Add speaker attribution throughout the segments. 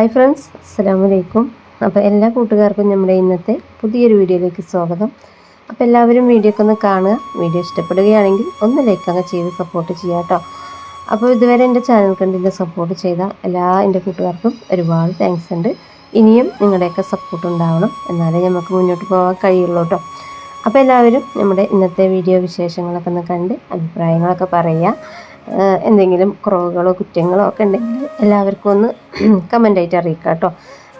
Speaker 1: Hi friends അസ്സാം വലൈക്കും അപ്പോൾ എല്ലാ കൂട്ടുകാർക്കും നമ്മുടെ ഇന്നത്തെ പുതിയൊരു വീഡിയോയിലേക്ക് സ്വാഗതം. അപ്പോൾ എല്ലാവരും വീഡിയോ ഒക്കെ ഒന്ന് കാണുക. വീഡിയോ ഇഷ്ടപ്പെടുകയാണെങ്കിൽ ഒന്ന് ലൈക്ക് അങ്ങ് ചെയ്ത് സപ്പോർട്ട് ചെയ്യുക കേട്ടോ. അപ്പോൾ ഇതുവരെ എന്റെ ചാനൽ കണ്ടിന്റെ സപ്പോർട്ട് ചെയ്ത എല്ലാ എന്റെ കൂട്ടുകാർക്കും ഒരുപാട് താങ്ക്സ് ഉണ്ട്. ഇനിയും നിങ്ങളുടെയൊക്കെ സപ്പോർട്ട് ഉണ്ടാവണം. എന്നാലേ നമുക്ക് മുന്നോട്ട് പോകാൻ കഴിയുള്ളൂ കേട്ടോ. അപ്പോൾ എല്ലാവരും നമ്മുടെ ഇന്നത്തെ വീഡിയോ വിശേഷങ്ങളൊക്കെ ഒന്ന് കണ്ട് അഭിപ്രായങ്ങളൊക്കെ പറയുക. എന്തെങ്കിലും കുറവുകളോ കുറ്റങ്ങളോ ഒക്കെ ഉണ്ടെങ്കിൽ എല്ലാവർക്കും ഒന്ന് കമന്റായിട്ട് അറിയിക്കാം കേട്ടോ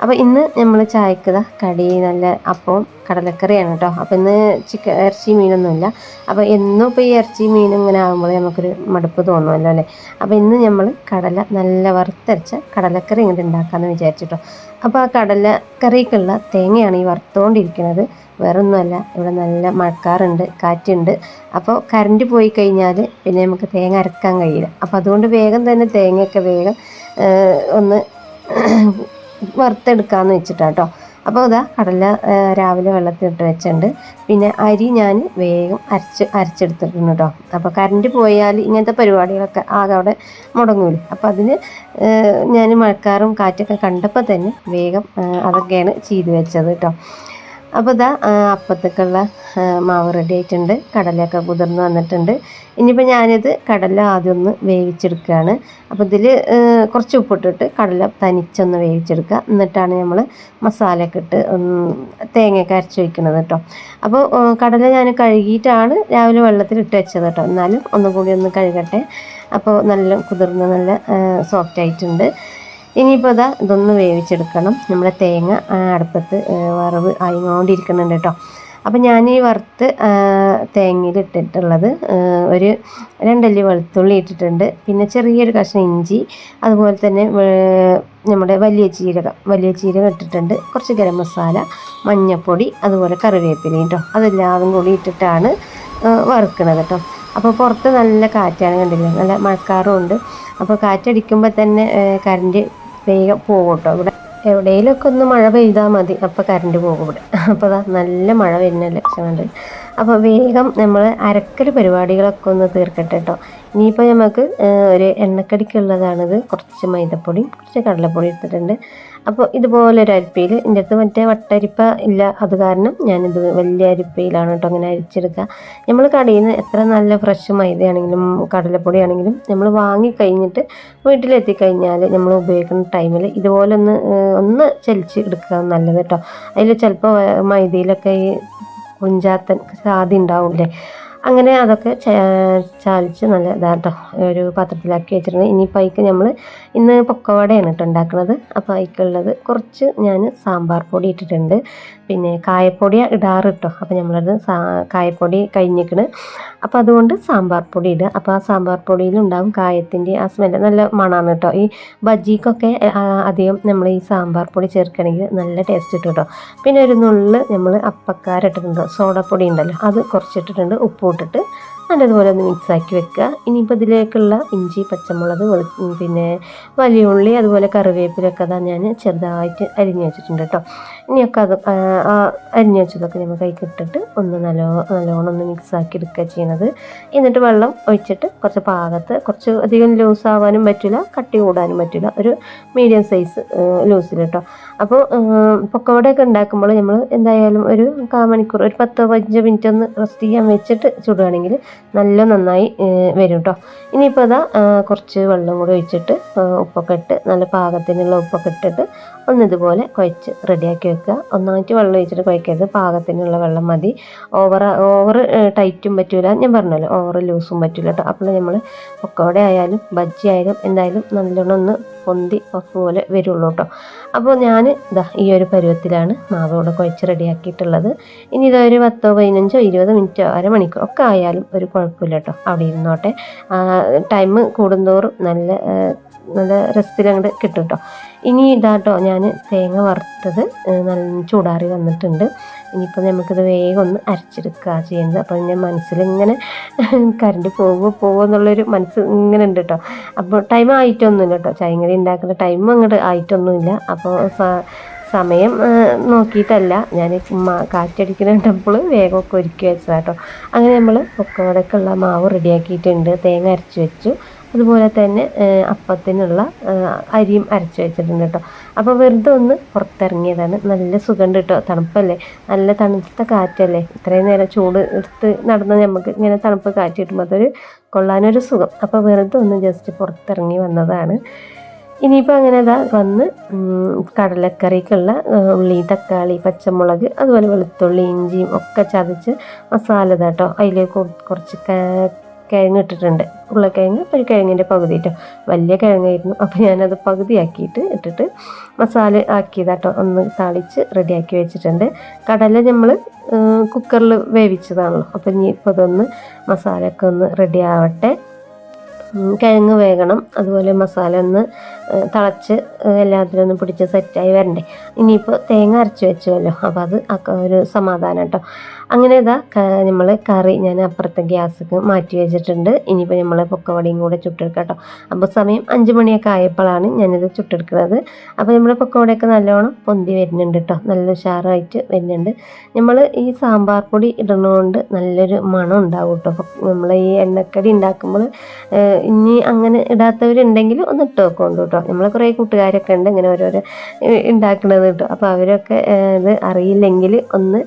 Speaker 1: അപ്പോൾ ഇന്ന് നമ്മൾ ചായക്ക് ദാ കടി നല്ല അപ്പവും കടലക്കറിയാണ് കേട്ടോ അപ്പോൾ ഇന്ന് ചിക്കൻ ഇറച്ചി മീനൊന്നുമില്ല. അപ്പോൾ എന്നും ഇപ്പോൾ ഈ ഇറച്ചി മീൻ ഇങ്ങനെ ആകുമ്പോൾ നമുക്കൊരു മടുപ്പ് തോന്നുമല്ലോ അല്ലേ? അപ്പോൾ ഇന്ന് നമ്മൾ കടല നല്ല വറുത്തരച്ച കടലക്കറി ഇങ്ങോട്ട് ഉണ്ടാക്കാമെന്ന് വിചാരിച്ചിട്ടോ. അപ്പോൾ ആ കടലക്കറിക്കുള്ള തേങ്ങയാണ് ഈ വറുത്തുകൊണ്ടിരിക്കുന്നത് വേറൊന്നുമല്ല ഇവിടെ നല്ല മഴക്കാറുണ്ട് കാറ്റുണ്ട്. അപ്പോൾ കറണ്ട് പോയി കഴിഞ്ഞാൽ പിന്നെ നമുക്ക് തേങ്ങ അരക്കാൻ കഴിയില്ല. അപ്പോൾ അതുകൊണ്ട് വേഗം തന്നെ തേങ്ങയൊക്കെ വേഗം ഒന്ന് വറുത്തെടുക്കാമെന്ന് വെച്ചിട്ടാട്ടോ. അപ്പോൾ ഇതാ കടല രാവിലെ വെള്ളത്തിലിട്ട് വെച്ചിട്ടുണ്ട്. പിന്നെ അരി ഞാൻ വേഗം അരച്ച് അരച്ചെടുത്തിട്ടുണ്ട് കേട്ടോ അപ്പോൾ കറണ്ട് പോയാൽ ഇങ്ങനത്തെ പരിപാടികളൊക്കെ ആകെ അവിടെ മുടങ്ങൂലേ. അപ്പോൾ അതിന് ഞാൻ മഴക്കാറും കാറ്റൊക്കെ കണ്ടപ്പോൾ തന്നെ വേഗം അതൊക്കെയാണ് ചെയ്ത് വെച്ചത് കേട്ടോ അപ്പോൾ ഇതാ അപ്പത്തേക്കുള്ള മാവ് റെഡി ആയിട്ടുണ്ട്. കടലയൊക്കെ കുതിർന്ന് വന്നിട്ടുണ്ട്. ഇനിയിപ്പോൾ ഞാനിത് കടല ആദ്യം ഒന്ന് വേവിച്ചെടുക്കുകയാണ്. അപ്പോൾ ഇതിൽ കുറച്ച് ഉപ്പിട്ടിട്ട് കടല തനിച്ചൊന്ന് വേവിച്ചെടുക്കുക. എന്നിട്ടാണ് നമ്മൾ മസാലയൊക്കെ ഇട്ട് തേങ്ങയൊക്കെ അരച്ച് വയ്ക്കുന്നത് കേട്ടോ. അപ്പോൾ കടല ഞാൻ കഴുകിയിട്ടാണ് രാവിലെ വെള്ളത്തിൽ ഇട്ട് വെച്ചത് കേട്ടോ. എന്നാലും ഒന്നും കൂടി ഒന്ന് കഴുകട്ടെ. അപ്പോൾ നല്ല കുതിർന്ന് നല്ല സോഫ്റ്റ് ആയിട്ടുണ്ട്. ഇനിയിപ്പോൾ ഇതാ ഇതൊന്ന് വേവിച്ചെടുക്കണം. നമ്മുടെ തേങ്ങ അടുപ്പത്ത് വറവ് ആയിക്കൊണ്ടിരിക്കുന്നുണ്ട് കേട്ടോ. അപ്പം ഞാൻ ഈ വറുത്ത് തേങ്ങയിൽ ഇട്ടിട്ടുള്ളത് ഒരു രണ്ടല്ലി വെളുത്തുള്ളി ഇട്ടിട്ടുണ്ട്. പിന്നെ ചെറിയൊരു കഷ്ണം ഇഞ്ചി അതുപോലെ തന്നെ നമ്മുടെ വലിയ ജീരകം വലിയ ജീരകം ഇട്ടിട്ടുണ്ട്. കുറച്ച് ഗരം മസാല മഞ്ഞൾപ്പൊടി അതുപോലെ കറിവേപ്പില കേട്ടോ അതെല്ലാതും കൂടി ഇട്ടിട്ടാണ് വറുക്കുന്നത് കേട്ടോ അപ്പോൾ പുറത്ത് നല്ല കാറ്റാണ് കണ്ടില്ല? നല്ല മഴക്കാറും ഉണ്ട്. അപ്പോൾ കാറ്റടിക്കുമ്പോൾ തന്നെ കറണ്ട് വേഗം പോകും കേട്ടോ ഇവിടെ എവിടെയെങ്കിലുമൊക്കെ ഒന്ന് മഴ പെയ്താൽ മതി. അപ്പോൾ കറണ്ട് പോകും ഇവിടെ. അപ്പോൾ അതാ നല്ല മഴ വരുന്ന ലക്ഷണമുണ്ട് അപ്പോൾ വേഗം നമ്മൾ അരക്കൽ പരിപാടികളൊക്കെ ഒന്ന് തീർക്കട്ടെ കേട്ടോ ഇനിയിപ്പോൾ നമുക്ക് ഒരു എണ്ണക്കടിക്കുള്ളതാണിത് കുറച്ച് മൈദപ്പൊടി കുറച്ച് കടലപ്പൊടി എടുത്തിട്ടുണ്ട് അപ്പോൾ ഇതുപോലെ ഒരു അരിപ്പയിൽ എന്റെ അടുത്ത് മറ്റേ വട്ടരിപ്പ ഇല്ല അത് കാരണം ഞാനിത് വലിയ അരിപ്പയിലാണ് കേട്ടോ അങ്ങനെ അരിച്ചെടുക്കുക. നമ്മൾ കടയിൽ നിന്ന് എത്ര നല്ല ഫ്രഷ് മൈദയാണെങ്കിലും കടലപ്പൊടി ആണെങ്കിലും നമ്മൾ വാങ്ങി കഴിഞ്ഞിട്ട് വീട്ടിലെത്തിക്കഴിഞ്ഞാൽ നമ്മൾ ഉപയോഗിക്കുന്ന ടൈമിൽ ഇതുപോലെ ഒന്ന് ഒന്ന് ചലിച്ച് എടുക്കുക നല്ലത് കേട്ടോ. അതിൽ ചിലപ്പോൾ മൈദയിലൊക്കെ ഈ കുഞ്ചാത്തൻ സാധ്യ ഉണ്ടാവില്ലേ അങ്ങനെ അതൊക്കെ ചാലിച്ച് നല്ല ഇതാട്ടോ ഒരു പാത്രത്തിലാക്കി വെച്ചിരുന്നത്. ഇനിയിപ്പോൾ അതിക്ക് നമ്മൾ ഇന്ന് പൊക്കവടയാണ് കേട്ടോ ഉണ്ടാക്കുന്നത് അപ്പോൾ അതിക്കുള്ളത് കുറച്ച് ഞാൻ സാമ്പാർ പൊടി ഇട്ടിട്ടുണ്ട്. പിന്നെ കായപ്പൊടിയാണ് ഇടാറ് കേട്ടോ അപ്പോൾ നമ്മളത് കായപ്പൊടി കഴിഞ്ഞിക്കണ്. അപ്പോൾ അതുകൊണ്ട് സാമ്പാർ പൊടി ഇടുക. അപ്പോൾ ആ സാമ്പാർ പൊടിയിലുണ്ടാവും കായത്തിന്റെ ആ സ്മെല്ല് നല്ല മണമാണ് കേട്ടോ. ഈ ബജ്ജിക്കൊക്കെ അധികം നമ്മൾ ഈ സാമ്പാർ പൊടി ചേർക്കണമെങ്കിൽ നല്ല ടേസ്റ്റ് കിട്ടും കേട്ടോ. പിന്നെ ഒരു നുള്ളിൽ നമ്മൾ അപ്പക്കാര സോഡ സോഡപ്പൊടി ഉണ്ടല്ലോ. അത് കുറച്ചിട്ടിട്ടുണ്ട്. ഉപ്പ് ഇട്ടിട്ട് നല്ലതുപോലെ ഒന്ന് മിക്സ് ആക്കി വെക്കുക. ഇനിയിപ്പോൾ ഇതിലേക്കുള്ള ഇഞ്ചി പച്ചമുളക് പിന്നെ വലിയ ഉള്ളി അതുപോലെ കറിവേപ്പിലൊക്കെ അതാ ഞാൻ ചെറുതായിട്ട് അരിഞ്ഞു വെച്ചിട്ടുണ്ട് കേട്ടോ. ഇനിയൊക്കെ അത് അരിഞ്ഞു വെച്ചതൊക്കെ നമ്മൾ കൈക്ക് ഇട്ടിട്ട് ഒന്ന് നല്ലോ നല്ലോണം ഒന്ന് മിക്സ് ആക്കി എടുക്കുക ചെയ്യണത്. എന്നിട്ട് വെള്ളം ഒഴിച്ചിട്ട് കുറച്ച് പാകത്ത് കുറച്ച് അധികം ലൂസ് ആവാനും പറ്റില്ല കട്ടി കൂടാനും പറ്റില്ല. ഒരു മീഡിയം സൈസ് ലൂസിൽ കേട്ടോ. അപ്പോൾ പൊക്കവടയൊക്കെ ഉണ്ടാക്കുമ്പോൾ നമ്മൾ എന്തായാലും ഒരു കാ മണിക്കൂർ ഒരു പത്തോ പതിനഞ്ചോ മിനിറ്റ് ഒന്ന് റെസ്റ്റ് ചെയ്യാൻ വെച്ചിട്ട് ചുടുകയാണെങ്കിൽ നല്ല നന്നായി വരും കേട്ടോ ഇനിയിപ്പോൾ അതാ കുറച്ച് വെള്ളം കൂടി ഒഴിച്ചിട്ട് ഉപ്പൊക്കെ ഇട്ട് നല്ല പാകത്തിനുള്ള ഉപ്പൊക്കെ ഇട്ടിട്ട് ഒന്ന് ഇതുപോലെ കുഴച്ച് റെഡിയാക്കി വെക്കുക. ഒന്നായിട്ട് വെള്ളം ഒഴിച്ചിട്ട് കുഴക്കരുത്. പാകത്തിനുള്ള വെള്ളം മതി. ഓവർ ഓവർ ടൈറ്റും പറ്റില്ല ഞാൻ പറഞ്ഞല്ലോ ഓവർ ലൂസും പറ്റില്ല കേട്ടോ അപ്പോൾ നമ്മൾ പൊക്കോടെ ആയാലും ബജ്ജി ആയാലും എന്തായാലും നല്ലോണം ഒന്ന് പൊന്തി പഫ് പോലെ വരുള്ളൂ കേട്ടോ. അപ്പോൾ ഞാൻ ഇതാ ഈ ഒരു പരുവത്തിലാണ് മാവോടെ ഇവിടെ കുഴച്ച് റെഡിയാക്കിയിട്ടുള്ളത്. ഇനി ഇതൊരു പത്തോ പതിനഞ്ചോ ഇരുപതോ മിനിറ്റോ അരമണിക്കോ ഒക്കെ ആയാലും ഒരു കുഴപ്പമില്ല കേട്ടോ. അവിടെ ഇരുന്നോട്ടെ. ടൈം കൂടുന്തോറും നല്ല നല്ല രസത്തിൽ അങ്ങോട്ട് കിട്ടും കേട്ടോ. ഇനി ഇതാട്ടോ ഞാൻ തേങ്ങ വറുത്തത് നല്ല ചൂടാറി വന്നിട്ടുണ്ട്. ഇനിയിപ്പോൾ നമുക്കിത് വേഗം ഒന്ന് അരച്ചെടുക്കുക ചെയ്യുന്നത്. അപ്പോൾ ഞാൻ മനസ്സിലിങ്ങനെ കറണ്ട് പോകുമോ പോകുമോ എന്നുള്ളൊരു മനസ്സ് ഇങ്ങനെ ഉണ്ട് കേട്ടോ അപ്പോൾ ടൈം ആയിട്ടൊന്നുമില്ല കേട്ടോ ചായങ്കറി ഉണ്ടാക്കുന്ന ടൈം അങ്ങോട്ട് ആയിട്ടൊന്നുമില്ല. അപ്പോൾ സമയം നോക്കിയിട്ടല്ല. ഞാൻ കാറ്റടിക്കുന്ന കണ്ടപ്പോൾ വേഗമൊക്കെ ഒരുക്കി വെച്ചതാട്ടോ അങ്ങനെ നമ്മൾ പൊക്കവടക്കുള്ള മാവ് റെഡിയാക്കിയിട്ടുണ്ട്. തേങ്ങ അരച്ച് വെച്ചു. അതുപോലെ തന്നെ അപ്പത്തിനുള്ള അരിയും അരച്ച് വെച്ചിട്ടുണ്ട് കേട്ടോ അപ്പോൾ വെറുതെ ഒന്ന് പുറത്തിറങ്ങിയതാണ്. നല്ല സുഖമുണ്ട് കേട്ടോ തണുപ്പല്ലേ? നല്ല തണുത്ത കാറ്റല്ലേ? ഇത്രയും നേരം ചൂട് എടുത്ത് നടന്ന നമുക്ക് ഇങ്ങനെ തണുപ്പ് കാറ്റ് കിട്ടുമ്പോൾ അതൊരു കൊള്ളാനൊരു സുഖം. അപ്പോൾ വെറുതെ ഒന്ന് ജസ്റ്റ് പുറത്തിറങ്ങി വന്നതാണ്. ഇനിയിപ്പോൾ അങ്ങനെ ഇതാ വന്ന് കടലക്കറിക്കുള്ള ഉള്ളി തക്കാളി പച്ചമുളക് അതുപോലെ വെളുത്തുള്ളി ഇഞ്ചിയും ഒക്കെ ചതച്ച് മസാല ഇതാട്ടോ അതിലേക്ക് കുറച്ച് കിഴങ്ങ് ഇട്ടിട്ടുണ്ട്. ഉരുളക്കിഴങ്ങ് ഒരു കിഴങ്ങിന്റെ പകുതി കേട്ടോ. വലിയ കിഴങ്ങായിരുന്നു. അപ്പോൾ ഞാനത് പകുതിയാക്കിയിട്ട് ഇട്ടിട്ട് മസാല ആക്കിയതാട്ടോ. ഒന്ന് താളിച്ച് റെഡിയാക്കി വെച്ചിട്ടുണ്ട്. കടല നമ്മൾ കുക്കറിൽ വേവിച്ചതാണല്ലോ. അപ്പോൾ ഇനി ഇപ്പോൾ അതൊന്ന് മസാലയൊക്കെ ഒന്ന് റെഡിയാവട്ടെ കിഴങ്ങ് വേകണം. അതുപോലെ മസാല ഒന്ന് തിളച്ച് എല്ലാത്തിനും എല്ലാത്തിലും ഒന്ന് പിടിച്ച് സെറ്റായി വരണ്ടേ. ഇനിയിപ്പോൾ തേങ്ങ അരച്ച് വെച്ചുവല്ലോ. അപ്പോൾ അത് ഒരു സമാധാനം കേട്ടോ അങ്ങനെ ഇതാ നമ്മൾ കറി ഞാൻ അപ്പുറത്തെ ഗ്യാസൊക്കെ മാറ്റി വെച്ചിട്ടുണ്ട്. ഇനിയിപ്പോൾ നമ്മൾ പൊക്കവടിയും കൂടെ ചുട്ടെടുക്കാം അപ്പോൾ സമയം അഞ്ച് മണിയൊക്കെ ആയപ്പോഴാണ് ഞാനിത് ചുട്ടെടുക്കുന്നത്. അപ്പോൾ നമ്മൾ പൊക്കവടയൊക്കെ നല്ലോണം പൊന്തി വരുന്നുണ്ട് കേട്ടോ നല്ല ഉഷാറായിട്ട് വരുന്നുണ്ട്. നമ്മൾ ഈ സാമ്പാർ പൊടി ഇടുന്നതുകൊണ്ട് നല്ലൊരു മണം ഉണ്ടാവും കേട്ടോ നമ്മൾ ഈ എണ്ണക്കടി ഉണ്ടാക്കുമ്പോൾ ഇനി അങ്ങനെ ഇടാത്തവരുണ്ടെങ്കിൽ ഒന്ന് ഇട്ട് വെക്കോണ്ട് കേട്ടോ നമ്മളെ കുറേ കൂട്ടുകാരൊക്കെ ഉണ്ട് ഇങ്ങനെ ഓരോരോ ഉണ്ടാക്കണത് കേട്ടോ അപ്പോൾ അവരൊക്കെ ഇത് അറിയില്ലെങ്കിൽ ഒന്ന്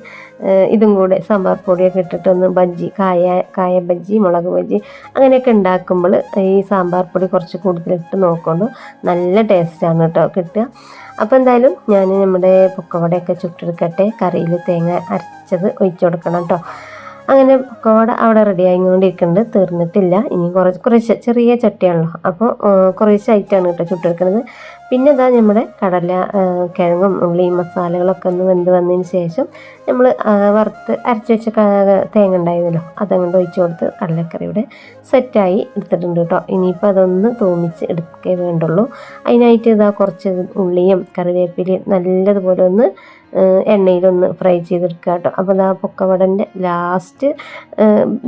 Speaker 1: ഇതും കൂടെ സാമ്പാർ പൊടിയൊക്കെ ഇട്ടിട്ട് ഒന്ന് ബജ്ജി കായ കായ ബജ്ജി മുളക് ബജ്ജി അങ്ങനെയൊക്കെ ഉണ്ടാക്കുമ്പോൾ ഈ സാമ്പാർ പൊടി കുറച്ച് കൂടുതലിട്ട് നോക്കുമ്പോൾ നല്ല ടേസ്റ്റാണ് കേട്ടോ. കിട്ടുക അപ്പോൾ എന്തായാലും ഞാൻ നമ്മുടെ പൊക്കവടയൊക്കെ ചുട്ടെടുക്കട്ടെ. കറിയിൽ തേങ്ങ അരച്ചത് ഒഴിച്ചു കൊടുക്കണം കേട്ടോ അങ്ങനെ പക്കോട അവിടെ റെഡി ആയിക്കൊണ്ടിരിക്കുന്നുണ്ട് തീർന്നിട്ടില്ല. ഇനി കുറച്ച് കുറച്ച് ചെറിയ ചട്ടിയാണല്ലോ. അപ്പോൾ കുറേശ്ശെ കുറേശ്ശായിട്ടാണ് കേട്ടോ ചുട്ടെടുക്കുന്നത് പിന്നെ ഇതാ നമ്മുടെ കടല കിഴങ്ങും ഉള്ളിയും മസാലകളൊക്കെ ഒന്ന് വെന്ത് വന്നതിന് ശേഷം നമ്മൾ വറുത്ത് അരച്ച് വെച്ച തേങ്ങ ഉണ്ടായിരുന്നല്ലോ അതങ്ങോട്ട് ഒഴിച്ചു കൊടുത്ത് കടലക്കറി ഇവിടെ സെറ്റായി എടുത്തിട്ടുണ്ട് കേട്ടോ. ഇനിയിപ്പോൾ അതൊന്ന് തൂമിച്ച് എടുക്കേ വേണ്ടുള്ളൂ. അതിനായിട്ട് ഇതാ കുറച്ച് ഉള്ളിയും കറിവേപ്പിലയും നല്ലതുപോലെ ഒന്ന് എണ്ണയിലൊന്ന് ഫ്രൈ ചെയ്തെടുക്കുക കേട്ടോ. അപ്പോൾ ഇതാ പൊക്കവടന്റെ ലാസ്റ്റ്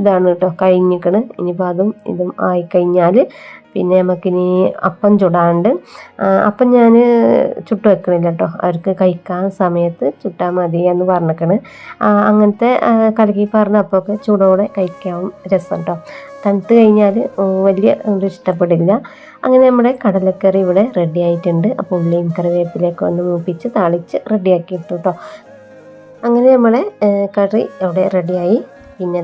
Speaker 1: ഇതാണ് കേട്ടോ കഴിഞ്ഞിക്കണ്. ഇനിയിപ്പോൾ അതും ഇതും ആയിക്കഴിഞ്ഞാൽ പിന്നെ നമുക്കിനി അപ്പം ചുടാണ്ട് അപ്പം ഞാൻ ചുട്ട് വെക്കണില്ല കേട്ടോ അവർക്ക് കഴിക്കാൻ സമയത്ത് ചുട്ടാൽ മതി എന്ന് പറഞ്ഞേക്കണ്. അങ്ങനത്തെ കലക്കി പറഞ്ഞ അപ്പമൊക്കെ ചൂടോടെ കഴിക്കാൻ രസം കേട്ടോ തണുത്ത് കഴിഞ്ഞാൽ വലിയ ഇഷ്ടപ്പെടില്ല. അങ്ങനെ നമ്മുടെ കടലക്കറി ഇവിടെ റെഡി ആയിട്ടുണ്ട്. അപ്പോൾ ഉള്ളിയും കറിവേപ്പിലേക്ക് ഒന്ന് മൂപ്പിച്ച് താളിച്ച് റെഡിയാക്കി ഇട്ടു കേട്ടോ അങ്ങനെ നമ്മളെ കറി അവിടെ റെഡിയായി പിന്നെ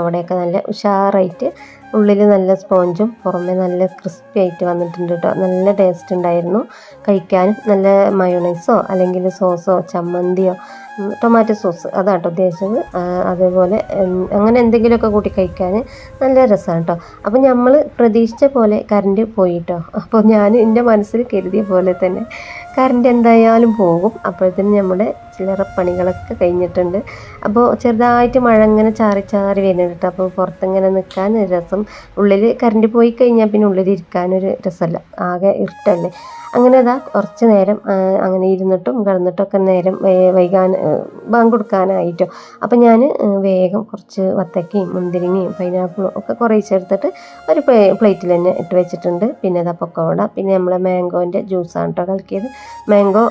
Speaker 1: അവിടെയൊക്കെ നല്ല ഉഷാറായിട്ട് ഉള്ളിൽ നല്ല സ്പോഞ്ചും പുറമെ നല്ല ക്രിസ്പി ആയിട്ട് വന്നിട്ടുണ്ട് കേട്ടോ നല്ല ടേസ്റ്റ് ഉണ്ടായിരുന്നു. കഴിക്കാനും നല്ല മയോണൈസോ അല്ലെങ്കിൽ സോസോ ചമ്മന്തിയോ ടൊമാറ്റോ സോസ് അതാട്ടോ ഉദ്ദേശിച്ചത്. അതേപോലെ അങ്ങനെ എന്തെങ്കിലുമൊക്കെ കൂട്ടി കഴിക്കാൻ നല്ല രസമാണ് കേട്ടോ അപ്പോൾ നമ്മൾ പ്രതീക്ഷിച്ച പോലെ കറണ്ട് പോയിട്ടോ. അപ്പോൾ ഞാൻ എന്റെ മനസ്സിൽ കരുതിയ പോലെ തന്നെ കറണ്ട് എന്തായാലും പോകും. അപ്പോഴത്തേനും നമ്മുടെ ചില്ലറ പണികളൊക്കെ കഴിഞ്ഞിട്ടുണ്ട്. അപ്പോൾ ചെറുതായിട്ട് മഴ അങ്ങനെ ചാറി ചാറി വരുന്നുണ്ട്. കേട്ടോ അപ്പോൾ പുറത്തിങ്ങനെ നിൽക്കാൻ ഒരു രസം. ഉള്ളിൽ കറണ്ട് പോയി കഴിഞ്ഞാൽ പിന്നെ ഉള്ളിൽ ഇരിക്കാനൊരു രസമല്ല ആകെ ഇരുട്ടല്ലേ? അങ്ങനെ ഇതാ കുറച്ച് നേരം അങ്ങനെ ഇരുന്നിട്ടും കിടന്നിട്ടൊക്കെ നേരം വൈകാൻ ബാങ്ക് കൊടുക്കാനായിട്ടോ. അപ്പം ഞാൻ വേഗം കുറച്ച് വത്തക്കയും മുന്തിരിങ്ങയും പൈനാപ്പിളും ഒക്കെ കുറേശ്ശെ എടുത്തിട്ട് ഒരു പ്ലേറ്റിൽ തന്നെ ഇട്ട് വെച്ചിട്ടുണ്ട്. പിന്നെ ഇതാ പൊക്കോട പിന്നെ നമ്മളെ മാംഗോന്റെ ജ്യൂസാണ് കേട്ടോ കലക്കിയത്. മാംഗോ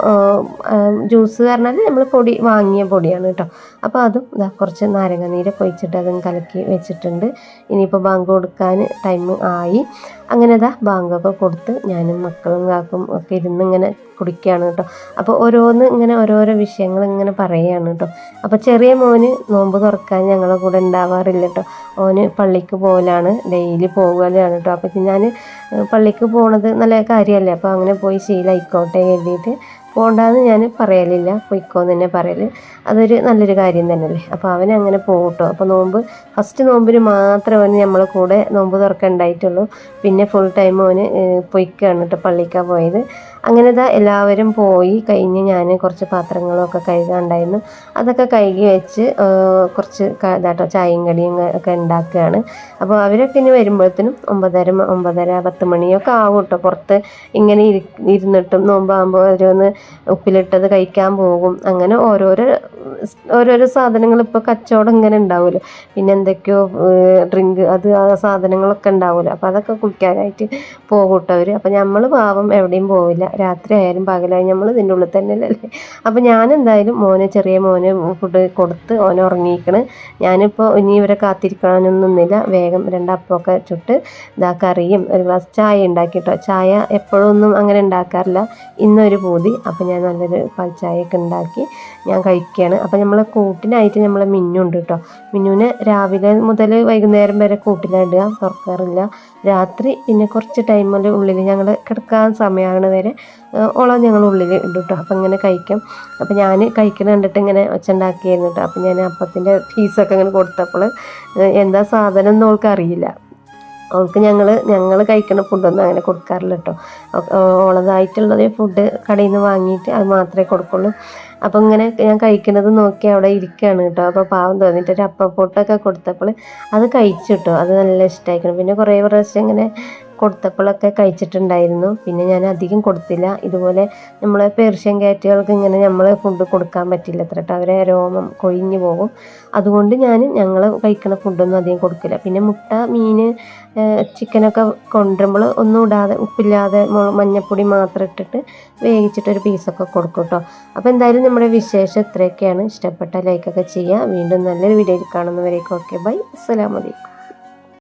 Speaker 1: ജ്യൂസ് പറഞ്ഞാൽ നമ്മൾ പൊടി വാങ്ങിയ പൊടിയാണ് കേട്ടോ അപ്പോൾ അതും ഇതാ കുറച്ച് നാരങ്ങ നീരൊക്കെ ഒഴിച്ചിട്ട് അതും കലക്കി വെച്ചിട്ടുണ്ട്. ഇനിയിപ്പോൾ ബാങ്ക് കൊടുക്കാൻ ടൈം ആയി. അങ്ങനെ ഇതാ ബാങ്കൊക്കെ കൊടുത്ത് ഞാനും മക്കളും കാക്കും ഒക്കെ ഇരുന്ന് ഇങ്ങനെ കുടിക്കുകയാണ് കേട്ടോ. അപ്പോൾ ഓരോന്ന് ഇങ്ങനെ ഓരോരോ വിഷയങ്ങൾ ഇങ്ങനെ പറയുകയാണ് കേട്ടോ. അപ്പോൾ ചെറിയ മോന് നോമ്പ് തുറക്കാൻ ഞങ്ങളെ കൂടെ ഉണ്ടാവാറില്ല കേട്ടോ. ഓന് പള്ളിക്ക് പോകലാണ് ഡെയിലി പോകലാണ് കേട്ടോ. അപ്പോൾ ഞാൻ പള്ളിക്ക് പോണത് നല്ല കാര്യമല്ലേ? അപ്പോൾ അങ്ങനെ പോയി ശീലമായിക്കോട്ടെ കരുതിയിട്ട് പോകണ്ടെന്ന് ഞാൻ പറയലില്ല. പൊയ്ക്കോന്ന് തന്നെ പറയൽ അതൊരു നല്ലൊരു കാര്യം തന്നെയല്ലേ? അപ്പോൾ അവൻ അങ്ങനെ പോകട്ടോ അപ്പോൾ നോമ്പ് ഫസ്റ്റ് നോമ്പിന് മാത്രമേ അവന് നമ്മളെ കൂടെ നോമ്പ് തുറക്കാൻ ഉണ്ടായിട്ടുള്ളൂ. പിന്നെ ഫുൾ ടൈം അവന് പൊയ്ക്കാണ് കേട്ടോ പള്ളിക്കാണ് പോയത്. അങ്ങനെ ഇതാ എല്ലാവരും പോയി കഴിഞ്ഞ് ഞാൻ കുറച്ച് പാത്രങ്ങളൊക്കെ കഴുകാണ്ടായിരുന്നു അതൊക്കെ കഴുകി വെച്ച് കുറച്ച് ഇതാട്ടോ ചായയും കടിയും ഒക്കെ ഉണ്ടാക്കുകയാണ്. അപ്പോൾ അവരൊക്കെ ഇനി വരുമ്പോഴത്തേനും ഒമ്പതര ഒമ്പതര പത്ത് മണിയൊക്കെ ആവും കേട്ടോ പുറത്ത്. ഇങ്ങനെ ഇരി ഇരുന്നിട്ടും നോമ്പാകുമ്പോൾ ഓരോന്ന് ഉപ്പിലിട്ടത് കഴിക്കാൻ പോകും. അങ്ങനെ ഓരോരോ ഓരോരോ സാധനങ്ങൾ ഇപ്പോൾ കച്ചവടം ഇങ്ങനെ ഉണ്ടാവുമല്ലോ പിന്നെ എന്തൊക്കെയോ ഡ്രിങ്ക് അത് ആ സാധനങ്ങളൊക്കെ ഉണ്ടാവുമല്ലോ അപ്പോൾ അതൊക്കെ കുടിക്കാനായിട്ട് പോകും അവർ അപ്പോൾ നമ്മൾ പാവം എവിടെയും പോവില്ല. രാത്രി ആയാലും പകലായാലും നമ്മൾ ഇതിന്റെ ഉള്ളിൽ തന്നെ അല്ലേ അപ്പോൾ ഞാൻ എന്തായാലും മോനെ ചെറിയ മോനെ ഫുഡ് കൊടുത്ത് ഓനെ ഉറങ്ങിയിരിക്കണ് ഞാനിപ്പോൾ ഇനി ഇവരെ കാത്തിരിക്കണമെന്നൊന്നുമില്ല വേഗം രണ്ടപ്പമൊക്കെ ചുട്ട് ഇതാ കറിയും ഒരു ഗ്ലാസ് ചായ ഉണ്ടാക്കി കേട്ടോ ചായ എപ്പോഴൊന്നും അങ്ങനെ ഉണ്ടാക്കാറില്ല. ഇന്നൊരു പൂതി. അപ്പോൾ ഞാൻ നല്ലൊരു പാൽച്ചായയൊക്കെ ഉണ്ടാക്കി ഞാൻ കഴിക്കുകയാണ്. അപ്പോൾ നമ്മളെ കൂട്ടിനായിട്ട് നമ്മളെ മിന്നുണ്ട് കേട്ടോ. മിന്നുവിനെ രാവിലെ മുതൽ വൈകുന്നേരം വരെ കൂട്ടിലിടുക തുറക്കാറില്ല. രാത്രി പിന്നെ കുറച്ച് ടൈമിൽ ഉള്ളിൽ ഞങ്ങൾ കിടക്കാൻ സമയമാണ് വരെ ഓളം ഞങ്ങൾ ഉള്ളിൽ ഉണ്ട് കേട്ടോ. അപ്പം ഇങ്ങനെ കഴിക്കും. അപ്പം ഞാൻ കഴിക്കണ കണ്ടിട്ട് ഇങ്ങനെ ഒച്ച ഉണ്ടാക്കിയായിരുന്നു കേട്ടോ. അപ്പം ഞാൻ അപ്പത്തിന്റെ ഫീസൊക്കെ ഇങ്ങനെ കൊടുത്തപ്പോൾ എന്താ സാധനം എന്ന് അറിയില്ല. അവൾക്ക് ഞങ്ങൾ ഞങ്ങൾ കഴിക്കുന്ന ഫുഡൊന്നും അങ്ങനെ കൊടുക്കാറില്ല കേട്ടോ ഉള്ളതായിട്ടുള്ളത് ഫുഡ് കടയിൽ നിന്ന് വാങ്ങിയിട്ട് അത് മാത്രമേ കൊടുക്കുള്ളൂ. അപ്പം ഇങ്ങനെ ഞാൻ കഴിക്കുന്നത് നോക്കി അവിടെ ഇരിക്കുകയാണ് കേട്ടോ അപ്പോൾ പാവം തോന്നിയിട്ട് ഒരു അപ്പപ്പൊട്ടൊക്കെ കൊടുത്തപ്പോൾ അത് കഴിച്ചു കേട്ടോ അത് നല്ല ഇഷ്ടമായിരിക്കണം പിന്നെ കുറേ പ്രാവശ്യം ഇങ്ങനെ കൊടുത്തപ്പോഴൊക്കെ കഴിച്ചിട്ടുണ്ടായിരുന്നു. പിന്നെ ഞാൻ അധികം കൊടുത്തില്ല. ഇതുപോലെ നമ്മളെ പേർഷ്യൻ കാറ്റുകൾക്ക് ഇങ്ങനെ നമ്മൾ ഫുഡ് കൊടുക്കാൻ പറ്റില്ല. അത്ര അവരെ രോമം കൊഴിഞ്ഞു പോകും. അതുകൊണ്ട് ഞാൻ ഞങ്ങൾ കഴിക്കുന്ന ഫുഡൊന്നും അധികം കൊടുക്കില്ല. പിന്നെ മുട്ട മീൻ ചിക്കനൊക്കെ കൊണ്ടുവരുമ്പോൾ ഒന്നും ഇടാതെ ഉപ്പില്ലാതെ മഞ്ഞപ്പൊടി മാത്രം ഇട്ടിട്ട് വേവിച്ചിട്ട് ഒരു പീസൊക്കെ കൊടുക്കും കേട്ടോ അപ്പോൾ എന്തായാലും നമ്മുടെ വിശേഷം ഇത്രയൊക്കെയാണ്. ഇഷ്ടപ്പെട്ട ലൈക്കൊക്കെ ചെയ്യുക വീണ്ടും നല്ലൊരു വീഡിയോയിൽ കാണുന്നവരേക്കും ഓക്കെ ബൈ അസ്സലാമലൈക്കും